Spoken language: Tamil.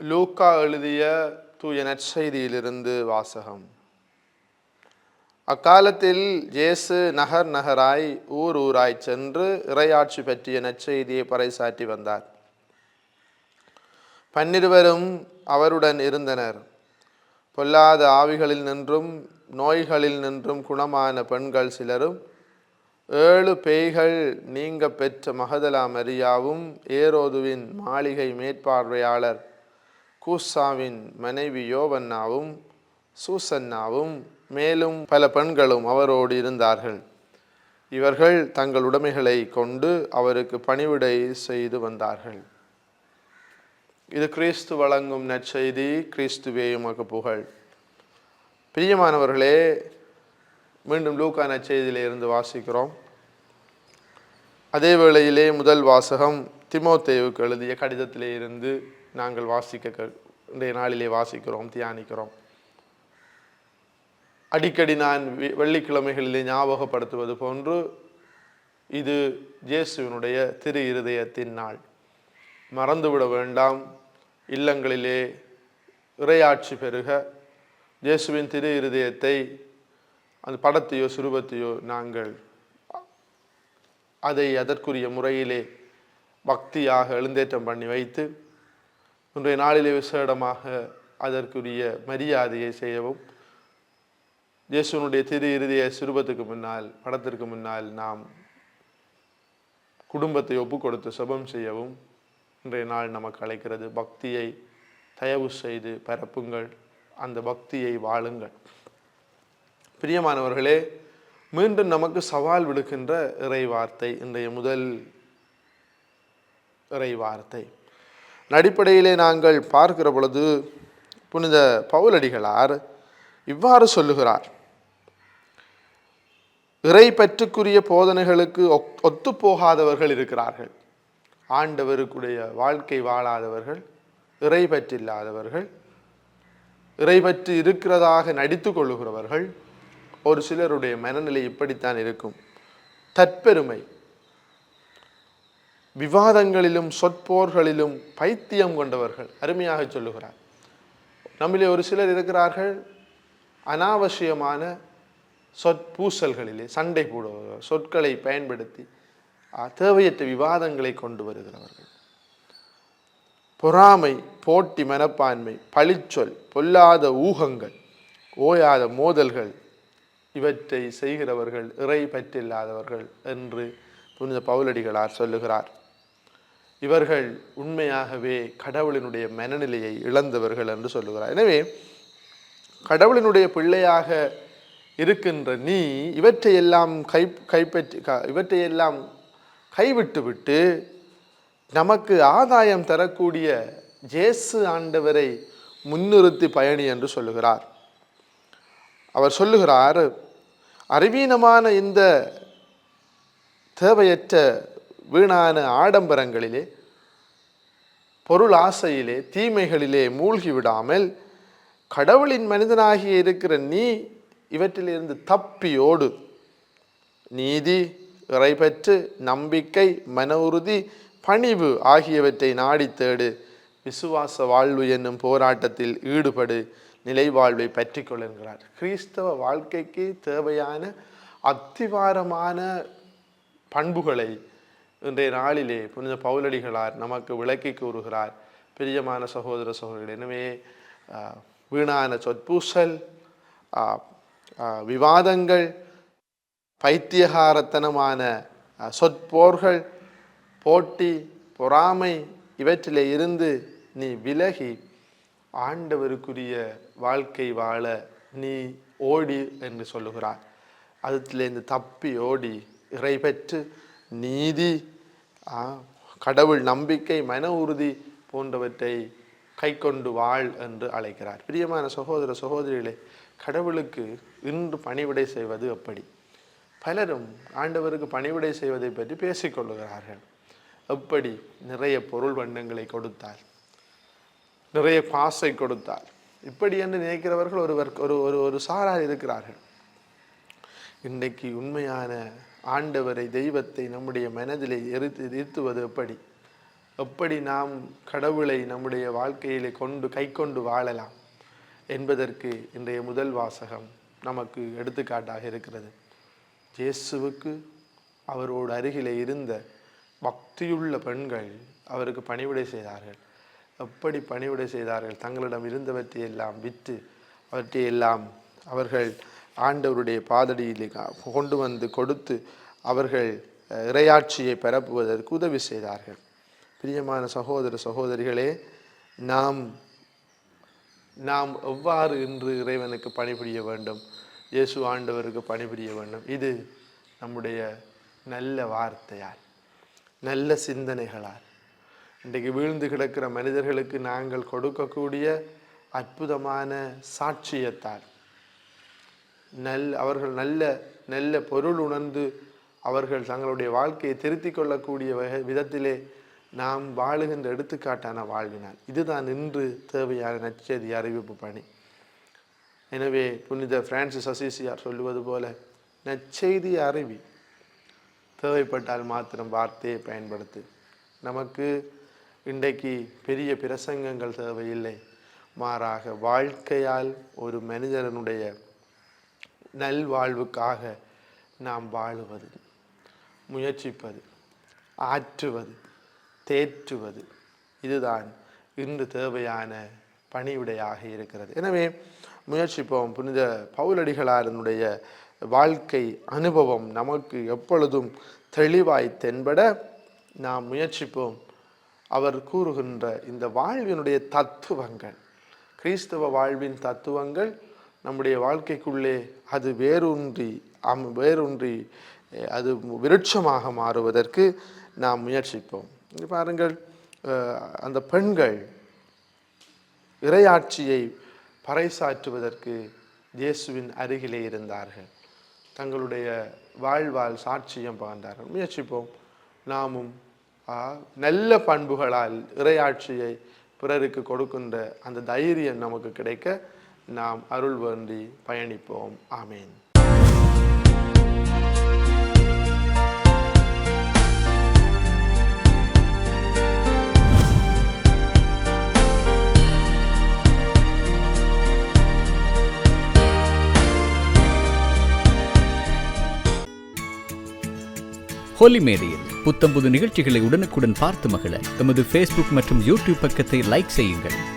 லூக்கா எழுதிய தூய நற்செய்தியிலிருந்து வாசகம். அக்காலத்தில் இயேசு நகர் நகராய் ஊர் ஊராய் சென்று இறையாட்சி பற்றிய நற்செய்தியை பறைசாற்றி வந்தார். பன்னிருவரும் அவருடன் இருந்தனர். பொல்லாத ஆவிகளில் நின்றும் நோய்களில் நின்றும் குணமான பெண்கள் சிலரும் ஏழு பேய்கள் நீங்க பெற்ற மகதலா மரியாவும் ஏரோதுவின் மாளிகை மேற்பார்வையாளர் கூசாவின் மனைவி யோவன்னாவும் சூசன்னாவும் மேலும் பல பெண்களும் அவரோடு இருந்தார்கள். இவர்கள் தங்கள் உடைமைகளை கொண்டு அவருக்கு பணிவிடை செய்து வந்தார்கள். இது கிறிஸ்து வழங்கும் நற்செய்தி கிறிஸ்துவே உமக்கு புகழ். பிரியமானவர்களே மீண்டும் லூக்கா நற்செய்தியிலே இருந்து வாசிக்கிறோம். அதே வேளையிலே முதல் வாசகம் திமோத்தேவுக்கு எழுதிய கடிதத்திலே இருந்து நாங்கள் வாசிக்க இன்றைய நாளிலே வாசிக்கிறோம் தியானிக்கிறோம். அடிக்கடி நான் வெ- வெள்ளிக்கிழமைகளிலே ஞாபகப்படுத்துவது போன்று இது இயேசுவினுடைய திரு இருதயத்தின் நாள். மறந்துவிட வேண்டாம் இல்லங்களிலே இறையாட்சி பெருக இயேசுவின் திரு இருதயத்தை அந்த படத்தையோ சுரூபத்தையோ நாங்கள் அதை அதற்குரிய முறையிலே பக்தியாக எழுந்தேற்றம் பண்ணி வைத்து இன்றைய நாளிலே விசேடமாக அதற்குரிய மரியாதையை செய்யவும் இயேசுனுடைய திரு இறுதிய சிறுபத்துக்கு முன்னால் படத்திற்கு முன்னால் நாம் குடும்பத்தை ஒப்பு கொடுத்து செய்யவும் இன்றைய நாள் நமக்கு அழைக்கிறது. பக்தியை தயவு செய்து பரப்புங்கள். அந்த பக்தியை வாழுங்கள். பிரியமானவர்களே மீண்டும் நமக்கு சவால் விடுக்கின்ற இறை வார்த்தை இன்றைய முதல் இறை வார்த்தை. அடிப்படையிலே நாங்கள் பார்க்கிற பொழுது புனித பவுலடிகளார் இவ்வாறு சொல்லுகிறார். இறை பற்றுக்குரிய போதனைகளுக்கு ஒத்- ஒத்துப்போகாதவர்கள் இருக்கிறார்கள். ஆண்டவருக்குடைய வாழ்க்கை வாழாதவர்கள் இறை பற்றில்லாதவர்கள் இறை பற்றி இருக்கிறதாக நடித்து கொள்ளுகிறவர்கள் ஒரு சிலருடைய மனநிலை இப்படித்தான் இருக்கும். தற்பெருமை விவாதங்களிலும் சொற்போர்களிலும் பைத்தியம் கொண்டவர்கள். அருமையாக சொல்லுகிறார். நம்மிலே ஒரு சிலர் இருக்கிறார்கள். அனாவசியமான சொற்பூசல்களிலே சண்டை போடுபவர்கள் சொற்களை பயன்படுத்தி தேவையற்ற விவாதங்களை கொண்டு வருகிறவர்கள். பொறாமை போட்டி மனப்பான்மை பழிச்சொல் பொல்லாத ஊகங்கள் ஓயாத மோதல்கள் இவற்றை செய்கிறவர்கள் இறை பற்றில்லாதவர்கள் என்று புனித பவுலடிகளார் சொல்லுகிறார். இவர்கள் உண்மையாகவே கடவுளினுடைய மனநிலையை இழந்தவர்கள் என்று சொல்லுகிறார். எனவே கடவுளினுடைய பிள்ளையாக இருக்கின்ற நீ இவற்றையெல்லாம் கை கைப்பற்றி க- இவற்றையெல்லாம் கைவிட்டுவிட்டு நமக்கு ஆதாயம் தரக்கூடிய ஜேசு ஆண்டவரை முன்னிறுத்தி பயணி என்று சொல்லுகிறார். அவர் சொல்லுகிறார் அறிவீனமான இந்த தேவையற்ற வீணான ஆடம்பரங்களிலே பொருள் ஆசையிலே தீமைகளிலே மூழ்கி விடாமல் கடவுளின் மனிதனாகிய இருக்கிற நீ இவற்றிலிருந்து தப்பியோடு நீதி இறைபற்று நம்பிக்கை மன உறுதி பணிவு ஆகியவற்றை நாடி தேடு. விசுவாச வாழ்வு என்னும் போராட்டத்தில் ஈடுபடு. நிலைவாழ்வை பற்றி கொள்ளுகிறார். கிறிஸ்தவ வாழ்க்கைக்கு தேவையான அத்திவாரமான பண்புகளை இன்றைய நாளிலே புனித பவுலடிகளார் நமக்கு விளக்கி கூறுகிறார். பிரியமான சகோதர சகோதரிகள் எனவே வீணான சொற்பூசல் விவாதங்கள் பைத்தியகாரத்தனமான சொற்போர்கள் போட்டி பொறாமை இவற்றிலே இருந்து நீ விலகி ஆண்டவருக்குரிய வாழ்க்கை வாழ நீ ஓடி என்று சொல்லுகிறார். அதுலேருந்து தப்பி ஓடி இறை பெற்று நீதி கடவுள் நம்பிக்கை மன உறுதி போன்றவற்றை கை கொண்டு வாழ் என்று அழைக்கிறார். பிரியமான சகோதர சகோதரிகளே கடவுளுக்கு இன்று பணிவிடை செய்வது எப்படி? பலரும் ஆண்டவருக்கு பணிவிடை செய்வதை பற்றி பேசிக்கொள்ளுகிறார்கள் எப்படி? நிறைய பொருள் வண்ணங்களை கொடுத்தார். நிறைய பாசை கொடுத்தார். இப்படி என்று நினைக்கிறவர்கள் ஒருவர் ஒரு ஒரு ஒரு சாரார் இருக்கிறார்கள். இன்றைக்கு உண்மையான ஆண்டவரை தெய்வத்தை நம்முடைய மனதிலே எரித்து இருத்துவது எப்படி? எப்படி நாம் கடவுளை நம்முடைய வாழ்க்கையிலே கொண்டு கை கொண்டு வாழலாம் என்பதற்கு இன்றைய முதல் வாசகம் நமக்கு எடுத்துக்காட்டாக இருக்கிறது. இயேசுவுக்கு அவரோடு அருகிலே இருந்த பக்தியுள்ள பெண்கள் அவருக்கு பணிவிடை செய்தார்கள். எப்படி பணிவிடை செய்தார்கள்? தங்களிடம் இருந்தவற்றை எல்லாம் விற்று அவற்றையெல்லாம் அவர்கள் ஆண்டவருடைய பாதடியிலே கொண்டு வந்து கொடுத்து அவர்கள் இரையாட்சியை இறையாட்சியை பரப்புவதற்கு உதவி செய்தார்கள். பிரியமான சகோதர சகோதரிகளே நாம் நாம் எவ்வாறு இன்று இறைவனுக்கு பணிபுரிய வேண்டும்? இயேசு ஆண்டவருக்கு பணிபுரிய வேண்டும். இது நம்முடைய நல்ல வார்த்தையால் நல்ல சிந்தனைகளால். இன்றைக்கு வீழ்ந்து கிடக்கிற மனிதர்களுக்கு நாங்கள் கொடுக்கக்கூடிய அற்புதமான சாட்சியத்தால் நல் அவர்கள் நல்ல நல்ல பொருள் உணர்ந்து அவர்கள் தங்களுடைய வாழ்க்கையை திருத்தி கொள்ளக்கூடிய வகை விதத்திலே நாம் வாழுகின்ற எடுத்துக்காட்டான வாழ்வினால். இதுதான் இன்று தேவையான நச்செய்தி அறிவிப்பு பணி. எனவே புனித பிரான்சிஸ் அசிசியார் சொல்லுவது போல நற்செய்தி அறிவி. தேவைப்பட்டால் மாத்திரம் வார்த்தையை பயன்படுத்து. நமக்கு இன்றைக்கு பெரிய பிரசங்கங்கள் தேவையில்லை. மாறாக வாழ்க்கையால் ஒரு மனிதனுடைய நல்வாழ்வுக்காக நாம் வாழுவது முயற்சிப்பது ஆற்றுவது தேற்றுவது. இதுதான் இன்று தேவையான பணிவிடையாக இருக்கிறது. எனவே முயற்சிப்போம். புனித பவுலடிகளாரனுடைய வாழ்க்கை அனுபவம் நமக்கு எப்பொழுதும் தெளிவாய் தென்பட நாம் முயற்சிப்போம். அவர் கூறுகின்ற இந்த வாழ்வினுடைய தத்துவங்கள் கிறிஸ்தவ வாழ்வின் தத்துவங்கள் நம்முடைய வாழ்க்கைக்குள்ளே அது வேரூன்றி அம் வேரூன்றி அது விருட்சமாக மாறுவதற்கு நாம் முயற்சிப்போம். பாருங்கள் அந்த பெண்கள் இறையாட்சியை பறைசாற்றுவதற்கு இயேசுவின் அருகிலே இருந்தார்கள். தங்களுடைய வாழ்வால் சாட்சியம் பகர்ந்தார்கள் முயற்சிப்போம். நாமும் நல்ல பண்புகளால் இறையாட்சியை பிறருக்கு கொடுக்கின்ற அந்த தைரியம் நமக்கு கிடைக்க நாம் அருள் வேண்டி பயணிப்போம். ஆமேன். ஹோலி மேரியில் புத்தம் புது நிகழ்ச்சிகளை உடனுக்குடன் பார்த்து மகிழ எமது ஃபேஸ்புக் மற்றும் யூடியூப் பக்கத்தை லைக் செய்யுங்கள்.